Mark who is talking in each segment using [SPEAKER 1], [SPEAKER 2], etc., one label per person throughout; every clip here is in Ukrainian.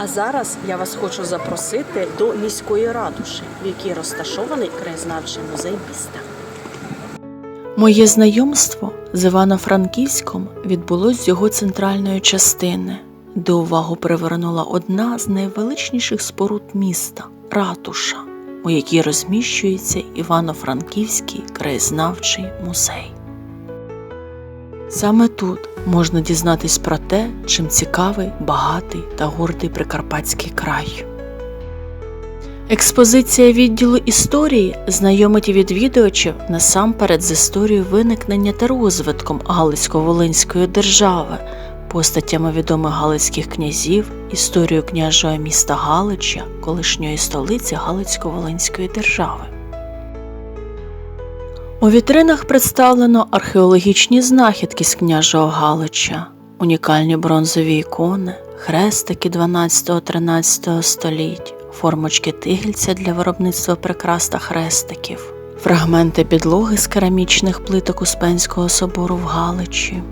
[SPEAKER 1] А зараз я вас хочу запросити до міської ратуші, в якій розташований краєзнавчий музей міста. Моє знайомство з Івано-Франківськом відбулось з його центральної частини, де увагу привернула одна з найвеличніших споруд міста ратуша, у якій розміщується Івано-Франківський краєзнавчий музей. Саме тут можна дізнатись про те, чим цікавий, багатий та гордий Прикарпатський край. Експозиція відділу історії знайомить відвідувачів насамперед з історією виникнення та розвитком Галицько-Волинської держави, постатями відомих галицьких князів, історією княжого міста Галича, колишньої столиці Галицько-Волинської держави. У вітринах представлено археологічні знахідки з княжого Галича, унікальні бронзові ікони, хрестики 12-13 століть, формочки тигельця для виробництва прикрас та хрестиків, фрагменти підлоги з керамічних плиток Успенського собору в Галичі.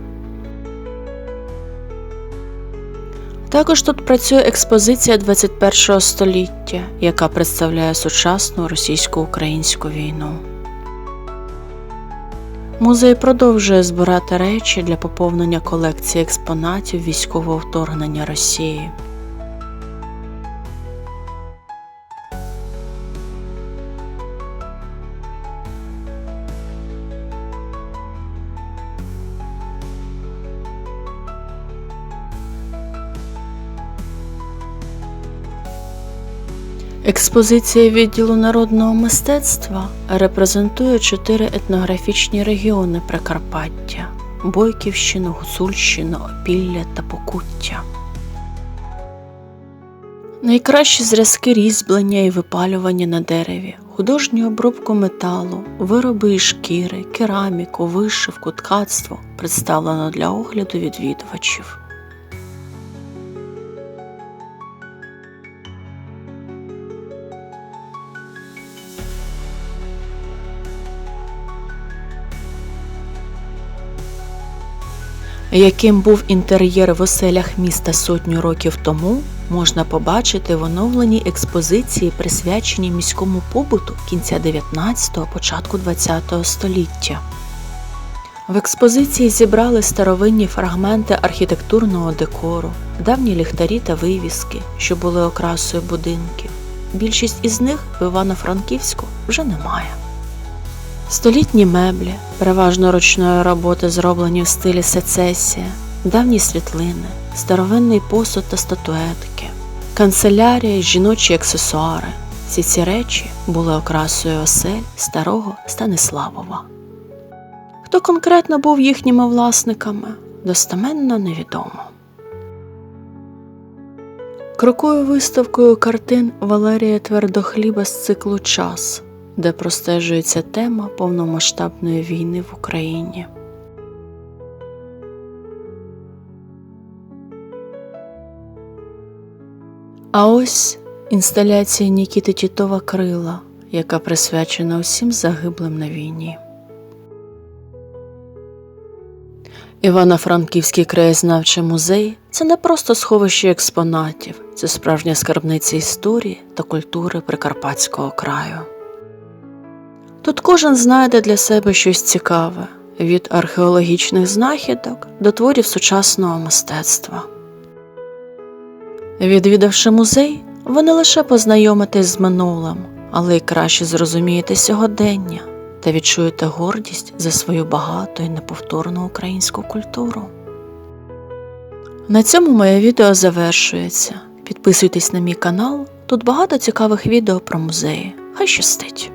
[SPEAKER 1] Також тут працює експозиція 21 століття, яка представляє сучасну російсько-українську війну. Музей продовжує збирати речі для поповнення колекції експонатів військового вторгнення Росії. Експозиція відділу народного мистецтва репрезентує чотири етнографічні регіони Прикарпаття: Бойківщину, Гуцульщину, Опілля та Покуття. Найкращі зразки різьблення і випалювання на дереві, художню обробку металу, вироби із шкіри, кераміку, вишивку, ткацтво представлено для огляду відвідувачів. Яким був інтер'єр в оселях міста сотню років тому, можна побачити в оновленій експозиції, присвяченій міському побуту кінця 19-го, початку 20-го століття. В експозиції зібрали старовинні фрагменти архітектурного декору, давні ліхтарі та вивіски, що були окрасою будинків. Більшість із них в Івано-Франківську вже немає. Столітні меблі, переважно ручної роботи, зроблені в стилі сецесія, давні світлини, старовинний посуд та статуетки, канцелярія, жіночі аксесуари. Всі ці речі були окрасою осель старого Станиславова. Хто конкретно був їхніми власниками, достеменно невідомо. Крокою виставкою картин Валерія Твердохліба з циклу Час де простежується тема повномасштабної війни в Україні. А ось інсталяція Нікіти Тітова Крила, яка присвячена усім загиблим на війні. Івано-Франківський краєзнавчий музей це не просто сховище експонатів, це справжня скарбниця історії та культури Прикарпатського краю. Тут кожен знайде для себе щось цікаве від археологічних знахідок до творів сучасного мистецтва. Відвідавши музей, ви не лише познайомитесь з минулим, але й краще зрозумієте сьогодення та відчуєте гордість за свою багату і неповторну українську культуру. На цьому моє відео завершується. Підписуйтесь на мій канал, тут багато цікавих відео про музеї. Хай щастить!